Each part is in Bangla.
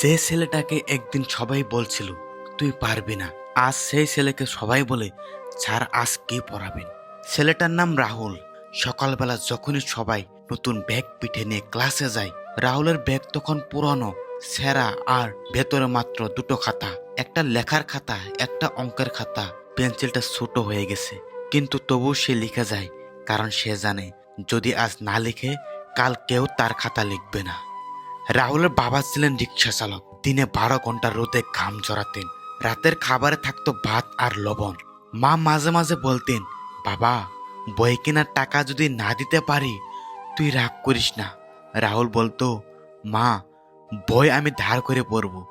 যে ছেলেটাকে একদিন সবাই বলছিল, তুই পারবি না। আজ সেই ছেলেকে সবাই বলে স্যার আজ কি পড়াবেন ছেলেটার নাম রাহুল। সকালবেলা যখনই সবাই নতুন ব্যাগ পিঠে নিয়ে ক্লাসে যায়, রাহুলের ব্যাগ তখন পুরনো, সেরা আর ভেতরে মাত্র দুটো খাতা, একটা লেখার খাতা, একটা অঙ্কের খাতা, পেন্সিলটা ছোট হয়ে গেছে। কিন্তু তবু সে লিখে যায়, কারণ সে জানে, যদি আজ না লিখে, কাল কেউ তার খাতা লিখবে না। রাহুলের বাবা ছিলেন রিক্সা চালক। দিনে বারো ঘণ্টা রোদে ঘাম জড়াতেন রাতের খাবারে থাকতো ভাত আর লবণ। মা মাঝে মাঝে বলতেন, বাবা, বই কেনার টাকা যদি না দিতে পারি, তুই রাগ করিস না। রাহুল বলতো, মা, বই আমি ধার করে পড়ব,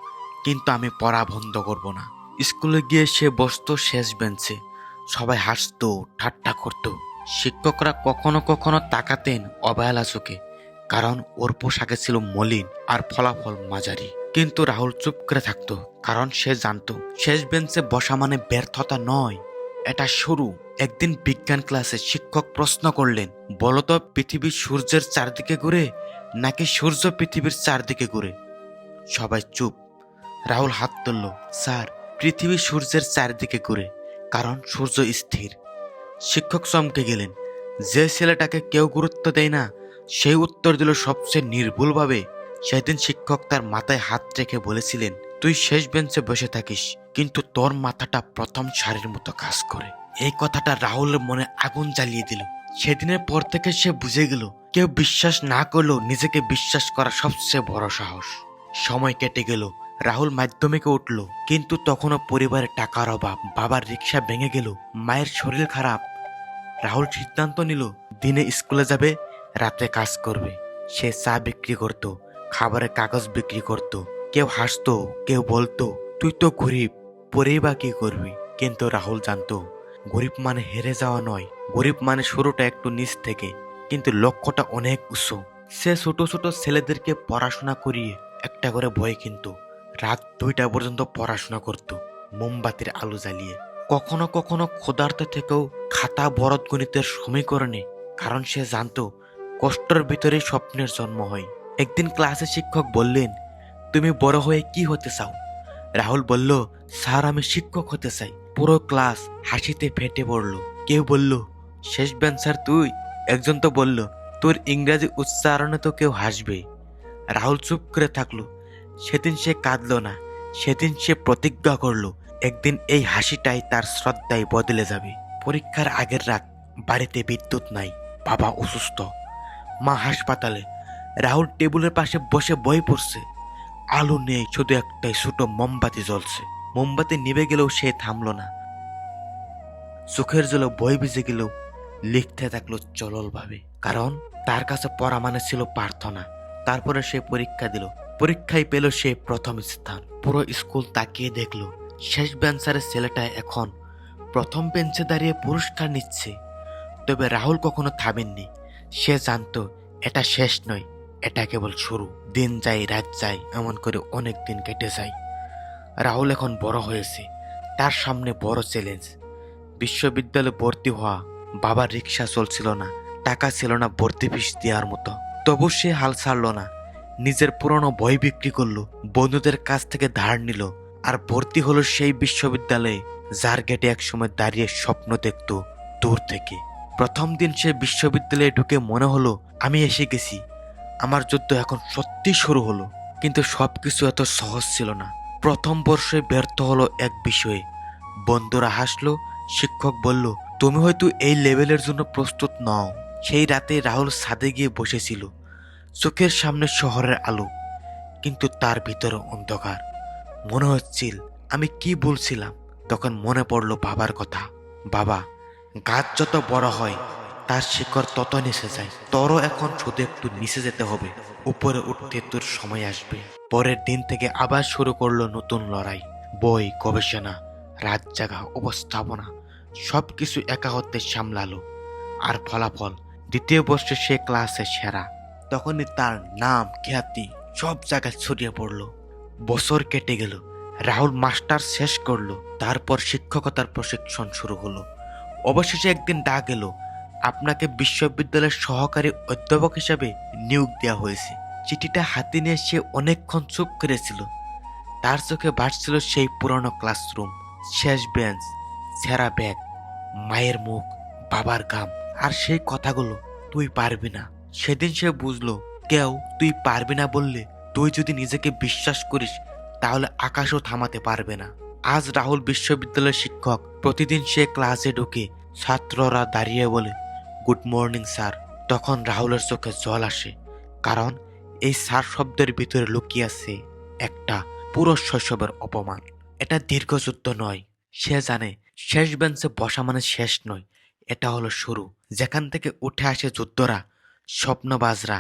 কিন্তু আমি পড়া বন্ধ করব না। স্কুলে গিয়ে সে বসতো শেষ বেঞ্চে। সবাই হাসতো, ঠাট্টা করতো। শিক্ষকরা কখনো কখনো তাকাতেন অবহেলা চোখে। কারণ ওর পোশাকে ছিল মলিন আর ফলাফল মাঝারি। কিন্তু রাহুল চুপ করে থাকতো, কারণ সে জানতো, শেষ বেঞ্চে বসা মানে ব্যর্থতা নয়। এটা শুরু। একদিন বিজ্ঞান ক্লাসে শিক্ষক প্রশ্ন করলেন বলতো পৃথিবী সূর্যের চারদিকে ঘুরে, নাকি সূর্য পৃথিবীর চারদিকে ঘুরে? সবাই চুপ। রাহুল হাত তুলল, স্যার, পৃথিবী সূর্যের চারদিকে ঘুরে, কারণ সূর্য স্থির। শিক্ষক চমকে গেলেন, যে ছেলেটাকে কেউ গুরুত্ব দেয় না সেই উত্তর দিল সবচেয়ে নির্ভুলভাবে, সেদিন শিক্ষক তার মাথায় হাত রেখে বলেছিলেন, তুই শেষ বেঞ্চে বসে থাকিস, কিন্তু তোর মাথাটা প্রথম সারির মতো কাজ করে। এই কথাটা রাহুলের মনে আগুন জ্বালিয়ে দিল। সেদিনের পর থেকে সে বুঝে গেল, কেউ বিশ্বাস না করলেও নিজেকে বিশ্বাস করা সবচেয়ে বড় সাহস। সময় কেটে গেল, রাহুল মাধ্যমিকে উঠল, কিন্তু তখনও পরিবারে টাকার অভাব, বাবার রিক্সা ভেঙে গেল, মায়ের শরীর খারাপ। রাহুল সিদ্ধান্ত নিল, দিনে স্কুলে যাবে রাতে কাজ করবে। সে চা বিক্রি করত, খাবারের কাগজ বিক্রি করত। কেউ হাসতো, কেউ বলতো, তুই তো গরিব, পরেই বা কি করবি? কিন্তু রাহুল জানতো, গরিব মানে হেরে যাওয়া নয়। গরিব মানে শুরুটা একটু নিচ থেকে, কিন্তু লক্ষ্যটা অনেক উঁচু। সে ছোট ছোট ছেলেদেরকে পড়াশোনা করিয়ে একটা করে বই কিনতো। রাত দুইটা পর্যন্ত পড়াশোনা করত, মোমবাতির আলো জ্বালিয়ে। কখনো কখনো ক্ষুধার্ত থেকেও খাতা বরদ গণিতের সমীকরণে কারণ সে জানতো কষ্টের ভিতরে স্বপ্নের জন্ম হয়। একদিন ক্লাসে শিক্ষক বললেন, তুমি বড় হয়ে কি হতে চাও? রাহুল বলল, স্যার, আমি শিক্ষক হতে চাই। পুরো ক্লাস হাসিতে ফেটে পড়ল। কেউ বলল, শেষ স্যার তুই? একজন তো বলল, তোর ইংরাজি উচ্চারণে তো কেউ হাসবে। রাহুল চুপ করে থাকল। সেদিন সে কাঁদল না, সেদিন সে প্রতিজ্ঞা করল, একদিন এই হাসিটাই তার শ্রদ্ধায় বদলে যাবে। পরীক্ষার আগের রাত বাড়িতে বিদ্যুৎ নাই, বাবা অসুস্থ। মা হাসপাতালে। রাহুল টেবিলের পাশে বসে বই পড়ছে। আলো নেই, শুধু একটাই ছোট মোমবাতি জ্বলছে। মোমবাতি নিভে গেলেও সে থামলো না। চোখের জলে বই ভিজে গেলেও লিখতে থাকল চলল ভাবে কারণ তার কাছে পড়া মানে ছিল প্রার্থনা। তারপরে সে পরীক্ষা দিল। পরীক্ষায় পেল সে প্রথম স্থান। পুরো স্কুল তাকিয়ে দেখল, শেষ বেঞ্চারের ছেলেটা এখন প্রথম বেঞ্চে দাঁড়িয়ে পুরস্কার নিচ্ছে। তবে রাহুল কখনো থামেননি। সে জানতো এটা শেষ নয়, এটা কেবল শুরু। দিন যায়, রাত যায়, এমন করে অনেক দিন কেটে যায়। রাহুল এখন বড় হয়েছে, তার সামনে বড় চ্যালেঞ্জ বিশ্ববিদ্যালয়ে ভর্তি হওয়া বাবার রিক্সা চলছিল না, টাকা ছিল না ভর্তি ফিস দেওয়ার মতো। তবু সে হাল ছাড়ল না, নিজের পুরনো বই বিক্রি করল, বন্ধুদের কাছ থেকে ধার নিল, আর ভর্তি হলো সেই বিশ্ববিদ্যালয়ে, যার গেটে একসময় দাঁড়িয়ে স্বপ্ন দেখত দূর থেকে। প্রথম দিন সে বিশ্ববিদ্যালয়ে ঢুকে মনে হলো, আমি এসে গেছি। আমার যুদ্ধ এখন সত্যি শুরু হলো। কিন্তু সবকিছু এত সহজ ছিল না। প্রথম বর্ষে ব্যর্থ হলো এক বিষয়ে। বন্ধুরা হাসলো, শিক্ষক বলল, তুমি হয়তো এই লেভেলের জন্য প্রস্তুত নও। সেই রাতে রাহুল ছাদে গিয়ে বসেছিল, চোখের সামনে শহরের আলো, কিন্তু তার ভিতরে অন্ধকার। মনে হচ্ছিল, আমি কি বলছিলাম? তখন মনে পড়ল বাবার কথা। বাবা গাছ যত বড় হয়, তার শিকড় তত নিচে যায়। তোরও এখন শুধু একটু নিচে যেতে হবে, উপরে উঠতে তোর সময় আসবে। পরের দিন থেকে আবার শুরু করল নতুন লড়াই, বই, গবেষণা রাত জাগা উপস্থাপনা সব কিছু একা হতে সামলালো। আর ফলাফল, দ্বিতীয় বর্ষে সে ক্লাসে সেরা। তখনই তার নাম, খ্যাতি, সব জায়গায় ছড়িয়ে পড়ল। বছর কেটে গেল, রাহুল মাস্টার শেষ করল, তারপর শিক্ষকতার প্রশিক্ষণ শুরু হলো। অবশেষে একদিন ডাক এলো আপনাকে বিশ্ববিদ্যালয়ের সহকারী অধ্যাপক হিসাবে নিয়োগ দেওয়া হয়েছে। চিঠিটা হাতে নিয়ে সে অনেকক্ষণ চুপ করেছিল। তার চোখে বাড়ছিল সেই পুরনো ক্লাসরুম, শেষ বেঞ্চ ছেঁড়া ব্যাগ, মায়ের মুখ, বাবার গাম আর সেই কথাগুলো, তুই পারবি না। সেদিন সে বুঝলো, কেউ তুই পারবি না বললে, তুই যদি নিজেকে বিশ্বাস করিস, তাহলে আকাশও থামাতে পারবে না। আজ রাহুল বিশ্ববিদ্যালয়ের শিক্ষক। প্রতিদিন সে ক্লাসে ঢুকে ছাত্ররা দাঁড়িয়ে বলে, গুড মর্নিং, স্যার। তখন রাহুলের চোখে জল আসে, কারণ এই স্যার শব্দের ভিতরে লুকিয়ে আছে একটা পুরো শৈশবের অপমান। এটা দীর্ঘ যুদ্ধ নয়, সে জানে শেষ বেঞ্চে বসা মানে শেষ নয়, এটা হলো শুরু। যেখান থেকে উঠে আসে যুদ্ধরা, স্বপ্নবাজরা,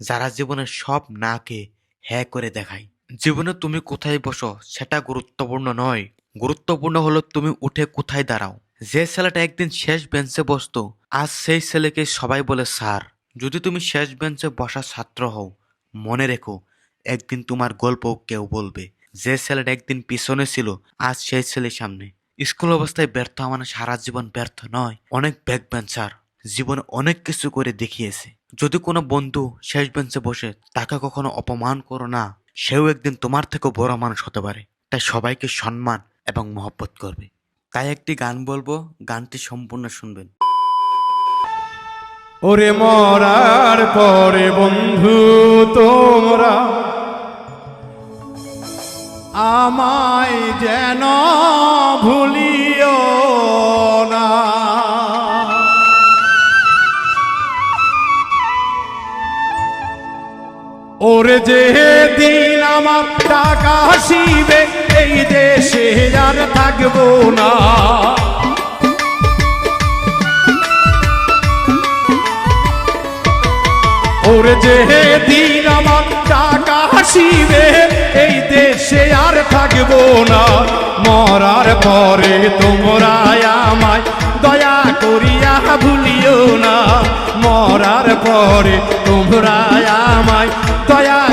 যারা জীবনের সব নাকে হ্যাঁ করে দেখায়। জীবনে তুমি কোথায় বসো সেটা গুরুত্বপূর্ণ নয়। গুরুত্বপূর্ণ হলো তুমি উঠে কোথায় দাঁড়াও। যে ছেলেটা একদিন শেষ বেঞ্চে বসতো, আজ সেই ছেলেকে সবাই বলে, স্যার, যদি তুমি শেষ বেঞ্চে বসা ছাত্র হও, মনে রেখো, একদিন তোমার গল্প কেউ বলবে। যে ছেলেটা একদিন পিছনে ছিল, আজ সেই ছেলের সামনে। স্কুল অবস্থায় ব্যর্থ মানে সারা জীবন ব্যর্থ নয়। অনেক ব্যাক বেঞ্চার জীবনে অনেক কিছু করে দেখিয়েছে। যদি কোনো বন্ধু শেষ বেঞ্চে বসে, তাকে কখনো অপমান করো না। সেও একদিন তোমার থেকেও বড় মানুষ হতে পারে। তাই সবাইকে সম্মান এবং মহব্বত করবে। তাই একটি গান বলব, গানটি সম্পূর্ণ শুনবেন। ওরে মরার পরে বন্ধু তোমরা, আমায় যেন ভুলিও ওরে যে দিন আমার টাকা আসিবে, এই দেশে আর থাকব না। ওর যে দিন আমার টাকা আসিবে, এই দেশে আর থাকব না। মরার পরে তোমরা আমায় দয়া করিয়া ভুলিও না। মরার পরে তোমরা আমায় দয়া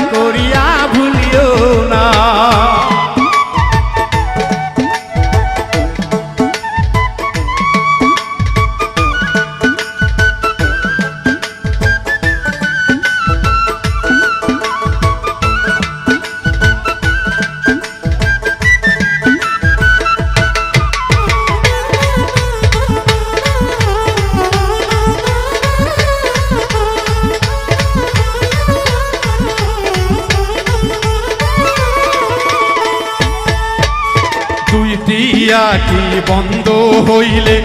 আটি বন্ধ হইলে?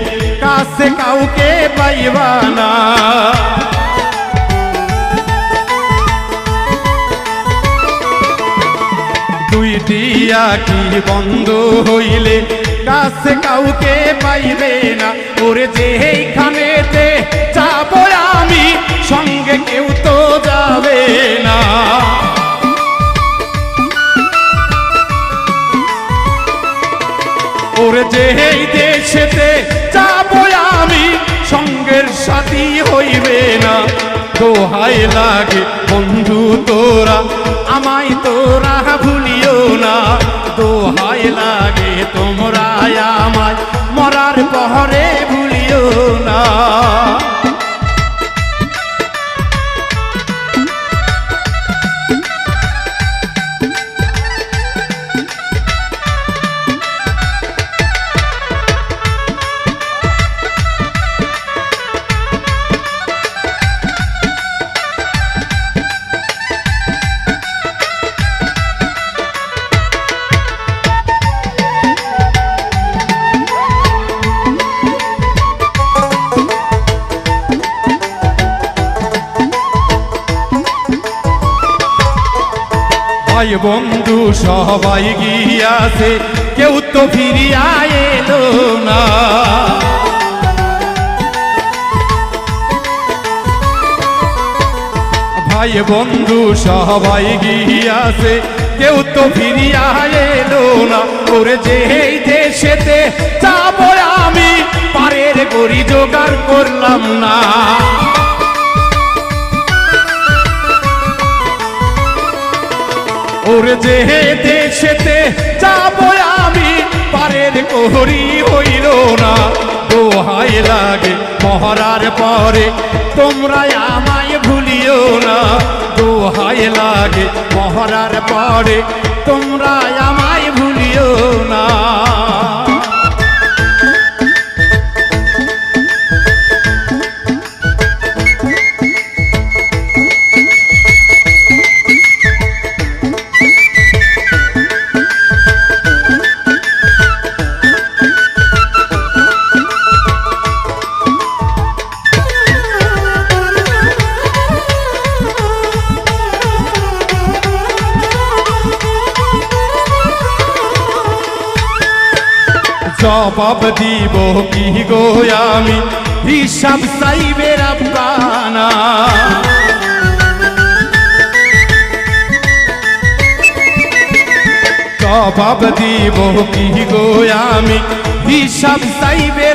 কাছে কাউকে পাইবা না। দুইটি আটি বন্ধ হইলে কাছে কাউকে পাইবে না। ওরে যে এইখানেতে দোহাই লাগে। বন্ধু তোরা আমায় তোরা ভুলিও না। দোহাই লাগে তোমরা ভাই বন্ধু, সবাই গিয়াছে, কেউ তো ফিরিয়া এলো না। ভাই বন্ধু, সবাই গিয়াছে, কেউ তো ফিরিয়া এলো না। ওরে যে এই দেশেতে যাব আমি পারের করি জোগাড় করলাম না। দূর যে দেশেতে যাব আমি। পারের কোহরি হইল না। দোহায় লাগে মহরার পরে। তোমরা আমায় ভুলিও না। দোহায় লাগে মহরার পরে। তোমরা আমায় ভুলিও না। জবাব দিব কি গো আমি? হিসাব চাইবে রাব্বানা জবাব দিব কি গো আমি? হিসাব চাইবে